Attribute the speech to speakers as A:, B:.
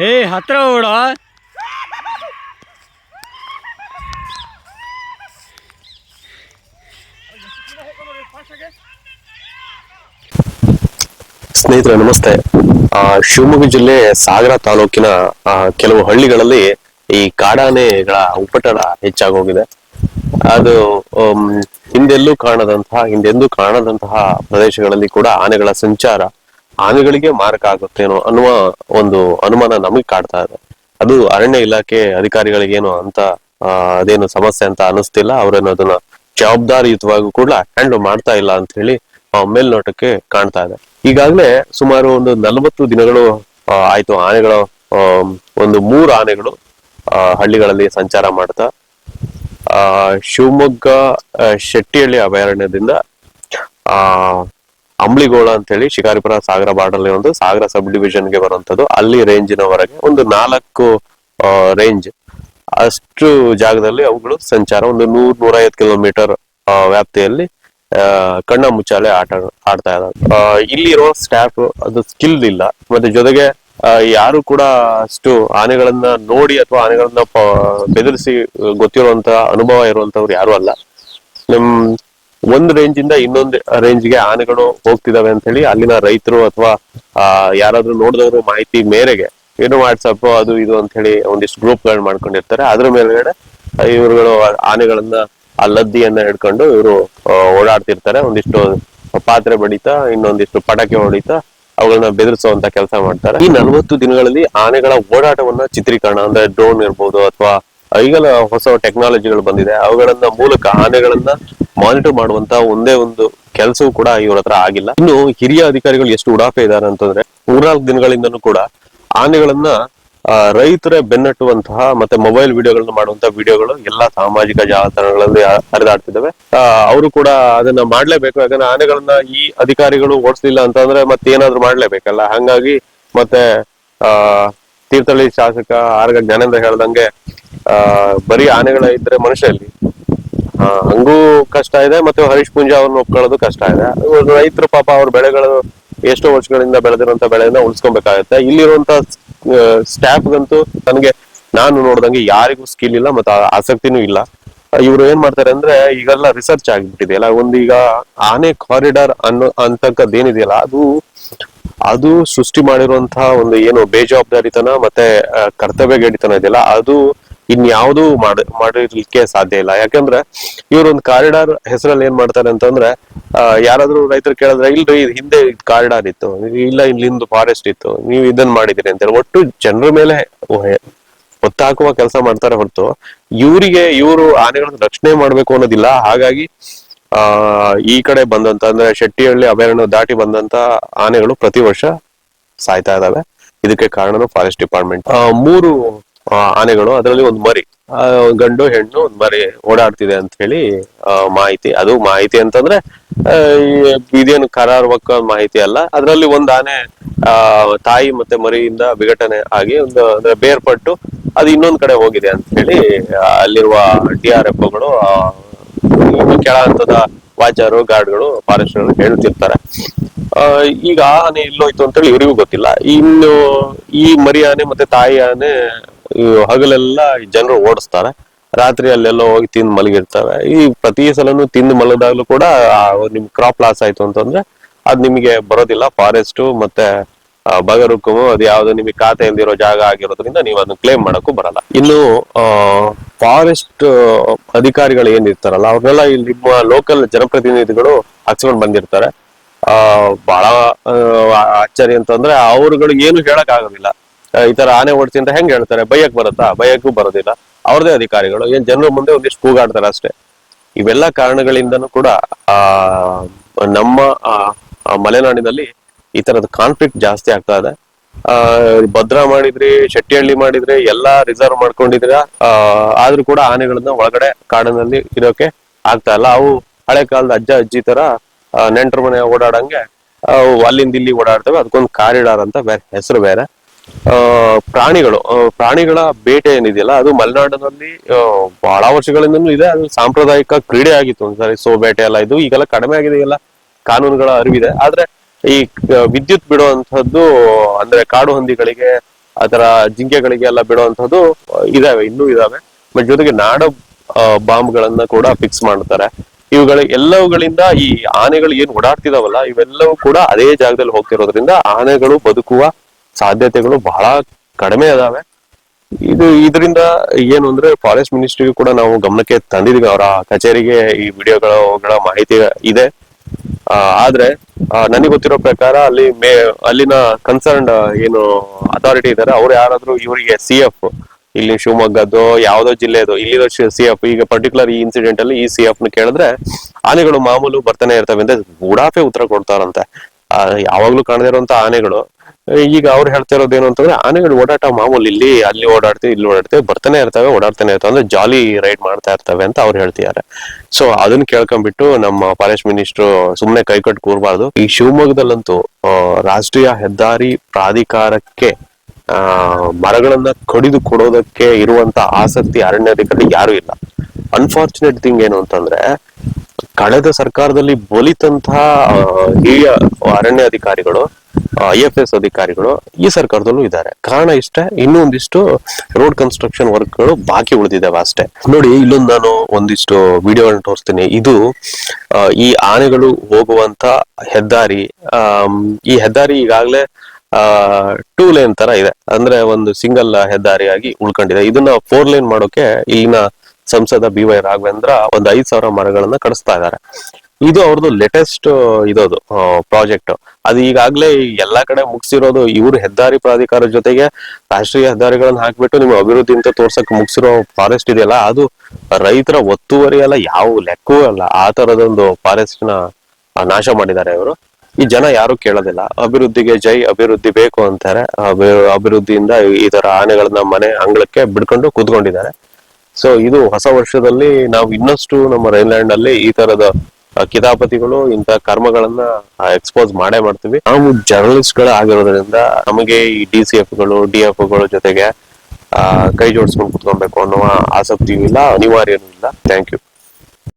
A: ಏ ಹತ್ರ ಓಡ.
B: ಸ್ನೇಹಿತರೆ ನಮಸ್ತೆ. ಆ, ಶಿವಮೊಗ್ಗ ಜಿಲ್ಲೆ ಸಾಗರ ತಾಲೂಕಿನ ಕೆಲವು ಹಳ್ಳಿಗಳಲ್ಲಿ ಈ ಕಾಡಾನೆಗಳ ಉಪಟಳ ಹೆಚ್ಚಾಗಿ ಹೋಗಿದೆ ಅದು ಹಿಂದೆಲ್ಲೂ ಕಾಣದಂತಹ ಹಿಂದೆಂದೂ ಕಾಣದಂತಹ ಪ್ರದೇಶಗಳಲ್ಲಿ ಕೂಡ ಆನೆಗಳ ಸಂಚಾರ ಆನೆಗಳಿಗೆ ಮಾರಕ ಆಗುತ್ತೇನೋ ಅನ್ನುವ ಒಂದು ಅನುಮಾನ ನಮಗೆ ಕಾಡ್ತಾ ಇದೆ. ಅದು ಅರಣ್ಯ ಇಲಾಖೆ ಅಧಿಕಾರಿಗಳಿಗೇನು ಅಂತ ಅದೇನು ಸಮಸ್ಯೆ ಅಂತ ಅನಿಸ್ತಿಲ್ಲ ಅವರೇನು ಅದನ್ನ ಜವಾಬ್ದಾರಿಯುತವಾಗಿ ಕೂಡ ಹ್ಯಾಂಡಲ್ ಮಾಡ್ತಾ ಇಲ್ಲ ಅಂತ ಹೇಳಿ ಮೇಲ್ನೋಟಕ್ಕೆ ಕಾಣ್ತಾ ಇದೆ. ಈಗಾಗಲೇ ಸುಮಾರು ಒಂದು ನಲವತ್ತು ದಿನಗಳು ಆಯ್ತು. ಆನೆಗಳು ಒಂದು ಮೂರು ಆನೆಗಳು ಹಳ್ಳಿಗಳಲ್ಲಿ ಸಂಚಾರ ಮಾಡ್ತಾ ಶಿವಮೊಗ್ಗ ಶೆಟ್ಟಿಹಳ್ಳಿ ಅಭಯಾರಣ್ಯದಿಂದ, ಆ ಅಂಬ್ಲಿಗೋಳ ಅಂತ ಹೇಳಿ ಶಿಕಾರಿಪುರ ಸಾಗರ ಬಾರ್ಡರ್ ಒಂದು ಸಾಗರ ಸಬ್ ಡಿವಿಷನ್ಗೆ ಬರುವಂತದ್ದು ಅಲ್ಲಿ ರೇಂಜಿನವರೆಗೆ ಒಂದು ನಾಲ್ಕು ರೇಂಜ್ ಅಷ್ಟು ಜಾಗದಲ್ಲಿ ಅವುಗಳು ಸಂಚಾರ. ಒಂದು ನೂರ್ ಐವತ್ ಕಿಲೋಮೀಟರ್ ವ್ಯಾಪ್ತಿಯಲ್ಲಿ ಕಣ್ಣ ಮುಚ್ಚಾಲೆ ಆಟ, ಆಡ್ತಾ ಇದ್ದಾರೆ ಇಲ್ಲಿರೋ ಸ್ಟಾಫ್ ಅದು ಸ್ಕಿಲ್ ಇಲ್ಲ. ಮತ್ತೆ ಜೊತೆಗೆ ಯಾರು ಕೂಡ ಅಷ್ಟು ಆನೆಗಳನ್ನ ನೋಡಿ ಅಥವಾ ಆನೆಗಳನ್ನ ಬೆದರಿಸಿ ಗೊತ್ತಿರುವಂತ ಅನುಭವ ಇರುವಂತವ್ರು ಯಾರು ಅಲ್ಲ. ನಮ್ ಒಂದ್ ರೇಂಜ್ ಇಂದ ಇನ್ನೊಂದು ರೇಂಜ್ಗೆ ಆನೆಗಳು ಹೋಗ್ತಿದಾವೆ ಅಂತ ಹೇಳಿ ಅಲ್ಲಿನ ರೈತರು ಅಥವಾ, ಆ, ಯಾರಾದ್ರೂ ನೋಡಿದವರು ಮಾಹಿತಿ ಮೇರೆಗೆ ಏನು ವಾಟ್ಸಪ್ ಅದು ಇದು ಅಂತ ಹೇಳಿ ಒಂದಿಷ್ಟು ಗ್ರೂಪ್ ಗಳನ್ನ ಮಾಡ್ಕೊಂಡಿರ್ತಾರೆ. ಅದ್ರ ಮೇಲ್ಗಡೆ ಇವರುಗಳು ಆನೆಗಳನ್ನ ಆ ಲದ್ದಿಯನ್ನ ಹಿಡ್ಕೊಂಡು ಇವರು ಓಡಾಡ್ತಿರ್ತಾರೆ. ಒಂದಿಷ್ಟು ಪಾತ್ರೆ ಬಡಿತಾ, ಇನ್ನೊಂದಿಷ್ಟು ಪಟಾಕಿ ಹೊಡಿತಾ ಅವುಗಳನ್ನ ಬೆದರಿಸುವಂತ ಕೆಲಸ ಮಾಡ್ತಾರೆ. ಈ ನಲವತ್ತು ದಿನಗಳಲ್ಲಿ ಆನೆಗಳ ಓಡಾಟವನ್ನ ಚಿತ್ರೀಕರಣ ಅಂದ್ರೆ ಡ್ರೋನ್ ಇರ್ಬೋದು ಅಥವಾ ಈಗೆಲ್ಲ ಹೊಸ ಟೆಕ್ನಾಲಜಿಗಳು ಬಂದಿದೆ. ಅವುಗಳನ್ನ ಮೂಲಕ ಆನೆಗಳನ್ನ ಮಾನಿಟರ್ ಮಾಡುವಂತ ಒಂದೇ ಒಂದು ಕೆಲಸವೂ ಕೂಡ ಇವ್ರ ಹತ್ರ ಆಗಿಲ್ಲ. ಇನ್ನು ಹಿರಿಯ ಅಧಿಕಾರಿಗಳು ಎಷ್ಟು ಉಡಾಫೆ ಇದ್ದಾರೆ ಅಂತಂದ್ರೆ, ಮೂರ್ನಾಲ್ಕು ದಿನಗಳಿಂದನೂ ಕೂಡ ಆನೆಗಳನ್ನ ರೈತರೇ ಬೆನ್ನಟ್ಟುವಂತಹ ಮತ್ತೆ ಮೊಬೈಲ್ ವಿಡಿಯೋಗಳನ್ನ ಮಾಡುವಂತಹ ವಿಡಿಯೋಗಳು ಎಲ್ಲಾ ಸಾಮಾಜಿಕ ಜಾಲತಾಣಗಳಲ್ಲಿ ಹರಿದಾಡ್ತಿದ್ದಾವೆ. ಅವರು ಕೂಡ ಅದನ್ನ ಮಾಡ್ಲೇಬೇಕು. ಯಾಕಂದ್ರೆ ಆನೆಗಳನ್ನ ಈ ಅಧಿಕಾರಿಗಳು ಓಡಿಸ್ಲಿಲ್ಲ ಅಂತಂದ್ರೆ ಮತ್ತೆ ಏನಾದ್ರು ಮಾಡ್ಲೇಬೇಕಲ್ಲ. ಹಂಗಾಗಿ ಮತ್ತೆ, ಆ, ತೀರ್ಥಹಳ್ಳಿ ಶಾಸಕ ಆರ್ಗ ಜ್ಞಾನೇಂದ್ರ ಹೇಳ್ದಂಗೆ ಆ ಬರೀ ಆನೆಗಳ ಇದ್ರೆ ಮನುಷ್ಯ ಅಲ್ಲಿ ಆ, ಹಂಗೂ ಕಷ್ಟ ಇದೆ ಮತ್ತೆ ಹರೀಶ್ ಪುಂಜಾ ಅವ್ರನ್ನ ಒಪ್ಕೊಳ್ಳೋದು ಕಷ್ಟ ಇದೆ. ರೈತರು ಪಾಪ ಅವ್ರ ಬೆಳೆಗಳು ಎಷ್ಟೋ ವರ್ಷಗಳಿಂದ ಬೆಳೆದಿರುವಂತ ಬೆಳೆಯನ್ನ ಉಳಿಸ್ಕೊಬೇಕಾಗತ್ತೆ. ಇಲ್ಲಿರುವಂತ ಸ್ಟಾಫ್ಗಂತೂ ನನಗೆ ನಾನು ನೋಡ್ದಂಗೆ ಯಾರಿಗೂ ಸ್ಕಿಲ್ ಇಲ್ಲ ಮತ್ತೆ ಆಸಕ್ತಿನೂ ಇಲ್ಲ. ಇವ್ರು ಏನ್ ಮಾಡ್ತಾರೆ ಅಂದ್ರೆ ಈಗೆಲ್ಲ ರಿಸರ್ಚ್ ಆಗಿಬಿಟ್ಟಿದೆಯಲ್ಲ ಒಂದು ಈಗ ಆನೆ ಕಾರಿಡಾರ್ ಅನ್ನೋ ಅಂತಕ್ಕದ್ದು ಏನಿದೆಯಲ್ಲ ಅದು ಅದು ಸೃಷ್ಟಿ ಮಾಡಿರುವಂತಹ ಒಂದು ಏನು ಬೇಜವಾಬ್ದಾರಿತನ ಮತ್ತೆ ಕರ್ತವ್ಯ ಗೇಡಿತನ ಇದೆಯಲ್ಲ ಅದು ಇನ್ಯಾವುದೂ ಮಾಡ, ಮಾಡಿರ್ಲಿಕ್ಕೆ ಸಾಧ್ಯ ಇಲ್ಲ. ಯಾಕಂದ್ರೆ ಇವ್ರೊಂದು ಕಾರಿಡಾರ್ ಹೆಸರಲ್ಲಿ ಏನ್ ಮಾಡ್ತಾರೆ ಅಂತಂದ್ರೆ ಯಾರಾದ್ರೂ ರೈತರು ಕೇಳಿದ್ರೆ, ಇಲ್ರಿ ಹಿಂದೆ ಕಾರಿಡಾರ್ ಇತ್ತು. ಇಲ್ಲ ಇಲ್ಲಿಂದ ಫಾರೆಸ್ಟ್ ಇತ್ತು. ನೀವು ಇದನ್ನ ಮಾಡಿದಿರಿ ಅಂತ ಹೇಳಿ ಒಟ್ಟು ಜನರ ಮೇಲೆ ಹೊತ್ತಾಕುವ ಕೆಲಸ ಮಾಡ್ತಾರೆ ಹೊರತು, ಇವರಿಗೆ ಇವರು ಆನೆಗಳನ್ನ ರಕ್ಷಣೆ ಮಾಡ್ಬೇಕು ಅನ್ನೋದಿಲ್ಲ. ಹಾಗಾಗಿ, ಆ, ಈ ಕಡೆ ಬಂದಂತ, ಅಂದ್ರೆ ಶೆಟ್ಟಿಹಳ್ಳಿ, ಅಭಯಾರಣ್ಯ ದಾಟಿ ಬಂದಂತ ಆನೆಗಳು ಪ್ರತಿ ವರ್ಷ ಸಾಯ್ತಾ ಇದಾವೆ. ಇದಕ್ಕೆ ಕಾರಣನು ಫಾರೆಸ್ಟ್ ಡಿಪಾರ್ಟ್ಮೆಂಟ್ ಮೂರು ಆನೆಗಳು ಅದರಲ್ಲಿ ಒಂದು ಮರಿ. ಗಂಡು ಹೆಣ್ಣು ಒಂದು ಮರಿ ಓಡಾಡ್ತಿದೆ ಅಂತ ಹೇಳಿ ಮಾಹಿತಿ. ಅದು ಮಾಹಿತಿ ಅಂತಂದ್ರೆ ಇದೇನು ಕರಾರುವಕ್ಕ ಮಾಹಿತಿ ಅಲ್ಲ. ಅದರಲ್ಲಿ ಒಂದು ಆನೆ ಆ ತಾಯಿ ಮತ್ತೆ ಮರಿಯಿಂದ ವಿಘಟನೆ ಆಗಿ ಒಂದು ಅಂದ್ರೆ ಬೇರ್ಪಟ್ಟು ಅದು ಇನ್ನೊಂದ್ ಕಡೆ ಹೋಗಿದೆ ಅಂತ ಹೇಳಿ ಅಲ್ಲಿರುವ ಡಿ ಆರ್ ಎಫ್ಗಳು ಆ, ಇನ್ನು ಕೆಳ ಹಂತದ ವಾಚರು ಗಾರ್ಡ್ಗಳು ಫಾರೆಸ್ಟ್ ಹೇಳ್ತಿರ್ತಾರೆ ಈಗ ಆನೆ ಎಲ್ಲೋಯ್ತು ಅಂತೇಳಿ ಇವರಿಗೂ ಗೊತ್ತಿಲ್ಲ. ಇನ್ನು ಈ ಮರಿ ಆನೆ ಮತ್ತೆ ತಾಯಿ ಆನೆ ಹಗಲೆಲ್ಲ ಜನರು ಓಡಿಸ್ತಾರೆ. ರಾತ್ರಿ ಅಲ್ಲೆಲ್ಲೋ ಹೋಗಿ ತಿಂದು ಮಲಗಿರ್ತವೆ ಈ ಪ್ರತಿ ಸಲನು ತಿಂದು ಮಲಗಿದಾಗ್ಲೂ ಕೂಡ ನಿಮ್ ಕ್ರಾಪ್ ಲಾಸ್ ಆಯ್ತು ಅಂತಂದ್ರೆ ಅದ್ ನಿಮಗೆ ಬರೋದಿಲ್ಲ. ಫಾರೆಸ್ಟ್ ಮತ್ತೆ ಬಗರುಕು ಅದು ಯಾವ್ದು ನಿಮಗೆ ಖಾತೆ ಇಲ್ದಿರೋ ಜಾಗ ಆಗಿರೋದ್ರಿಂದ ನೀವು ಅದನ್ನ ಕ್ಲೇಮ್ ಮಾಡಕ್ಕೂ ಬರಲ್ಲ. ಇನ್ನು ಫಾರೆಸ್ಟ್ ಅಧಿಕಾರಿಗಳು ಏನಿರ್ತಾರಲ್ಲ, ಅವ್ರನ್ನೆಲ್ಲ ಇಲ್ಲಿ ನಿಮ್ಮ ಲೋಕಲ್ ಜನಪ್ರತಿನಿಧಿಗಳು ಹಾಕ್ಸ್ಕೊಂಡ್ ಬಂದಿರ್ತಾರೆ. ಆ, ಬಹಳ ಅಚ್ಚರಿ ಅಂತಂದ್ರೆ ಅವ್ರುಗಳಿಗೆ ಏನು ಹೇಳಕ್ ಆಗೋದಿಲ್ಲ ಈ ತರ ಆನೆ ಓಡಿಸಿ ಅಂತ ಹೆಂಗ್ ಹೇಳ್ತಾರೆ? ಬೈಯಕ್ ಬರುತ್ತಾ? ಬೈಯಕ್ಕೂ ಬರೋದಿಲ್ಲ. ಅವ್ರದೇ ಅಧಿಕಾರಿಗಳು. ಏನ್ ಜನರ ಮುಂದೆ ಒಂದಿಷ್ಟು ಕೂಗಾಡ್ತಾರೆ ಅಷ್ಟೇ. ಇವೆಲ್ಲ ಕಾರಣಗಳಿಂದನೂ ಕೂಡ, ಆ, ನಮ್ಮ ಮಲೆನಾಡಿನಲ್ಲಿ ಈ ತರದ ಕಾನ್ಫ್ಲಿಕ್ಟ್ ಜಾಸ್ತಿ ಆಗ್ತಾ ಇದೆ. ಆ, ಭದ್ರಾ ಮಾಡಿದ್ರಿ, ಶೆಟ್ಟಿಹಳ್ಳಿ ಮಾಡಿದ್ರಿ, ಎಲ್ಲಾ ರಿಸರ್ವ್ ಮಾಡ್ಕೊಂಡಿದ್ರ ಆದ್ರೂ ಕೂಡ ಆನೆಗಳನ್ನ ಒಳಗಡೆ ಕಾಡಿನಲ್ಲಿ ಇರೋಕೆ ಆಗ್ತಾ ಇಲ್ಲ. ಅವು ಹಳೆ ಕಾಲದ ಅಜ್ಜ ಅಜ್ಜಿ ತರ ನೆಂಟರ ಮನೆ ಓಡಾಡಂಗೆ, ಅವು ಅಲ್ಲಿಂದ ಇಲ್ಲಿ ಓಡಾಡ್ತವೆ. ಅದಕ್ಕೊಂದು ಕಾರಿಡಾರ್ ಅಂತ ಬೇರೆ ಹೆಸರು ಬೇರೆ. ಪ್ರಾಣಿಗಳು ಪ್ರಾಣಿಗಳ ಬೇಟೆ ಏನಿದೆಯಲ್ಲ, ಅದು ಮಲೆನಾಡಿನಲ್ಲಿ ಬಹಳ ವರ್ಷಗಳಿಂದನೂ ಇದೆ. ಅದು ಸಾಂಪ್ರದಾಯಿಕ ಕ್ರೀಡೆ ಆಗಿತ್ತು. ಒಂದ್ಸರಿ ಸೋ ಬೇಟೆ ಎಲ್ಲ ಇದು. ಈಗೆಲ್ಲ ಕಡಿಮೆ ಆಗಿದೆ. ಎಲ್ಲ ಕಾನೂನುಗಳ ಅರಿವಿದೆ. ಆದ್ರೆ ಈ ವಿದ್ಯುತ್ ಬಿಡುವಂತಹದ್ದು ಅಂದ್ರೆ ಕಾಡು ಹಂದಿಗಳಿಗೆ ಅದರ ಜಿಂಕೆಗಳಿಗೆ ಎಲ್ಲ ಬಿಡುವಂತದ್ದು ಇದಾವೆ, ಇನ್ನೂ ಇದಾವೆ. ಬಟ್ ಜೊತೆಗೆ ನಾಡ ಬಾಂಬ್ಗಳನ್ನ ಕೂಡ ಫಿಕ್ಸ್ ಮಾಡ್ತಾರೆ. ಇವುಗಳ, ಎಲ್ಲವುಗಳಿಂದ ಈ ಆನೆಗಳು ಏನ್ ಓಡಾಡ್ತಿದಾವಲ್ಲ, ಇವೆಲ್ಲವೂ ಕೂಡ ಅದೇ ಜಾಗದಲ್ಲಿ ಹೋಗ್ತಿರೋದ್ರಿಂದ ಆನೆಗಳು ಬದುಕುವ ಸಾಧ್ಯತೆಗಳು ಬಹಳ ಕಡಿಮೆ ಅದಾವೆ. ಇದು ಇದರಿಂದ ಏನು ಅಂದ್ರೆ ಫಾರೆಸ್ಟ್ ಮಿನಿಸ್ಟ್ರಿಗೂ ಕೂಡ ನಾವು ಗಮನಕ್ಕೆ ತಂದಿದೀವಿ ಅವರ ಕಚೇರಿಗೆ ಈ ವಿಡಿಯೋಗಳ ಮಾಹಿತಿ ಇದೆ. ಆದ್ರೆ ನನಗೆ ಗೊತ್ತಿರೋ ಪ್ರಕಾರ ಅಲ್ಲಿ ಮೇ, ಅಲ್ಲಿನ ಕನ್ಸರ್ನ್ ಏನು ಅಥಾರಿಟಿ ಇದಾರೆ ಅವ್ರು ಯಾರಾದ್ರೂ ಇವರಿಗೆ ಸಿ ಎಫ್ ಇಲ್ಲಿ ಶಿವಮೊಗ್ಗದ್ದು, ಯಾವ್ದೋ ಜಿಲ್ಲೆದು ಇಲ್ಲಿ ಸಿ ಎಫ್ ಈಗ ಪರ್ಟಿಕ್ಯುಲರ್ ಈ ಇನ್ಸಿಡೆಂಟ್ ಅಲ್ಲಿ ಈ ಸಿ ಎಫ್ನ ಕೇಳಿದ್ರೆ ಆನೆಗಳು ಮಾಮೂಲು ಬರ್ತಾನೆ ಇರ್ತವೆ. ಅಂತ ಉಡಾಫೆ ಉತ್ತರ ಕೊಡ್ತಾರಂತೆ. ಯಾವಾಗ್ಲೂ ಕಾಣದೇ ಇರುವಂತ ಆನೆಗಳು. ಈಗ ಅವ್ರು ಹೇಳ್ತಾ ಇರೋದು ಏನು ಅಂತಂದ್ರೆ, ಆನೆಗಳು ಓಡಾಟ ಮಾಮೂಲಿ ಇಲ್ಲಿ, ಅಲ್ಲಿ ಓಡಾಡ್ತೀವಿ, ಇಲ್ಲಿ ಓಡಾಡ್ತೀವಿ, ಬರ್ತಾನೆ ಇರ್ತವೆ, ಓಡಾಡ್ತಾನೆ ಇರ್ತವೆ ಅಂದ್ರೆ ಜಾಲಿ ರೈಡ್ ಮಾಡ್ತಾ ಇರ್ತವೆ ಅಂತ ಅವ್ರು ಹೇಳ್ತಿದ್ದಾರೆ. ಸೊ ಅದನ್ನ ಕೇಳ್ಕೊಂಡ್ಬಿಟ್ಟು ನಮ್ಮ ಫಾರೆಸ್ಟ್ ಮಿನಿಸ್ಟರ್ ಸುಮ್ನೆ ಕೈಕಟ್ಟು ಕೂರಬಾರ್ದು. ಈ ಶಿವಮೊಗ್ಗದಲ್ಲಂತೂ ರಾಷ್ಟ್ರೀಯ ಹೆದ್ದಾರಿ ಪ್ರಾಧಿಕಾರಕ್ಕೆ, ಆ, ಮರಗಳನ್ನ ಕಡಿದು ಕೊಡೋದಕ್ಕೆ ಇರುವಂತ ಆಸಕ್ತಿ ಅರಣ್ಯಾಧಿಕಾರಿ ಯಾರು ಇಲ್ಲ. ಅನ್ಫಾರ್ಚುನೇಟ್ ಥಿಂಗ್ ಏನು ಅಂತಂದ್ರೆ ಕಳೆದ ಸರ್ಕಾರದಲ್ಲಿ ಬಲಿತಂತಹ ಹಿರಿಯ ಅರಣ್ಯ ಅಧಿಕಾರಿಗಳು ಐ ಎಫ್ ಎಸ್ ಅಧಿಕಾರಿಗಳು ಈ ಸರ್ಕಾರದಲ್ಲೂ ಇದ್ದಾರೆ. ಕಾರಣ ಇಷ್ಟೇ, ಇನ್ನೂ ಒಂದಿಷ್ಟು ರೋಡ್ ಕನ್ಸ್ಟ್ರಕ್ಷನ್ ವರ್ಕ್ಗಳು ಬಾಕಿ ಉಳಿದಿದ್ದಾವೆ ಅಷ್ಟೇ. ನೋಡಿ, ಇಲ್ಲೊಂದು ನಾನು ಒಂದಿಷ್ಟು ವಿಡಿಯೋಗಳನ್ನ ತೋರಿಸ್ತೀನಿ. ಇದು ಈ ಆನೆಗಳು ಹೋಗುವಂತ ಹೆದ್ದಾರಿ ಈ ಹೆದ್ದಾರಿ ಈಗಾಗಲೇ ಟೂ ಲೇನ್ ತರ ಇದೆ. ಅಂದ್ರೆ ಒಂದು ಸಿಂಗಲ್ ಹೆದ್ದಾರಿಯಾಗಿ ಉಳ್ಕೊಂಡಿದೆ. ಇದನ್ನ ಫೋರ್ ಲೈನ್ ಮಾಡೋಕೆ ಇಲ್ಲಿನ ಸಂಸದ ಬಿ ವೈ ರಾಘವೇಂದ್ರ ಒಂದು ಐದ್ ಸಾವಿರ ಮರಗಳನ್ನ ಕಡಿಸ್ತಾ ಇದ್ದಾರೆ. ಇದು ಅವ್ರದ್ದು ಲೇಟೆಸ್ಟ್ ಇದೋದು ಪ್ರಾಜೆಕ್ಟ್ ಅದು ಈಗಾಗ್ಲೇ ಎಲ್ಲಾ ಕಡೆ ಮುಗಿಸಿರೋದು ಇವ್ರು ಹೆದ್ದಾರಿ ಪ್ರಾಧಿಕಾರ ಜೊತೆಗೆ ರಾಷ್ಟ್ರೀಯ ಹೆದ್ದಾರಿಗಳನ್ನ ಹಾಕ್ಬಿಟ್ಟು ನಿಮ್ಗೆ ಅಭಿವೃದ್ಧಿ ಅಂತ ತೋರ್ಸಕ್ ಮುಗಿಸಿರೋ ಫಾರೆಸ್ಟ್ ಇದೆಯಲ್ಲ, ಅದು ರೈತರ ಒತ್ತುವರಿ ಎಲ್ಲ ಯಾವ ಲೆಕ್ಕವೂ ಅಲ್ಲ. ಆ ತರದೊಂದು ಫಾರೆಸ್ಟ್ನ ನಾಶ ಮಾಡಿದ್ದಾರೆ ಇವರು. ಈ ಜನ ಯಾರು ಕೇಳೋದಿಲ್ಲ. ಅಭಿವೃದ್ಧಿಗೆ ಜೈ, ಅಭಿವೃದ್ಧಿ ಬೇಕು ಅಂತಾರೆ. ಅಭಿ- ಅಭಿವೃದ್ಧಿಯಿಂದ ಈ ತರ ಆನೆಗಳನ್ನ ಮನೆ ಅಂಗಳಕ್ಕೆ ಬಿಡ್ಕೊಂಡು ಕೂತ್ಕೊಂಡಿದ್ದಾರೆ. ಸೊ ಇದು ಹೊಸ ವರ್ಷದಲ್ಲಿ ನಾವು ಇನ್ನಷ್ಟು ನಮ್ಮ ರೈನ್ಲ್ಯಾಂಡ್ ಅಲ್ಲಿ ಈ ತರದ ಕಿತಾಪತಿಗಳು ಇಂತ ಕರ್ಮಗಳನ್ನ ಎಕ್ಸ್ಪೋಸ್ ಮಾಡೇ ಮಾಡ್ತೀವಿ. ನಾವು ಜರ್ನಲಿಸ್ಟ್ಗಳು ಆಗಿರೋದ್ರಿಂದ ನಮಗೆ ಈ ಡಿ ಸಿ ಎಫ್ಗಳು, ಡಿ ಎಫ್ಗಳು ಜೊತೆಗೆ ಕೈ ಜೋಡಿಸ್ಕೊಂಡು ಕುತ್ಕೊಬೇಕು ಅನ್ನುವ ಆಸಕ್ತಿಯೂ ಇಲ್ಲ ಅನಿವಾರ್ಯನೂ ಇಲ್ಲ. Thank you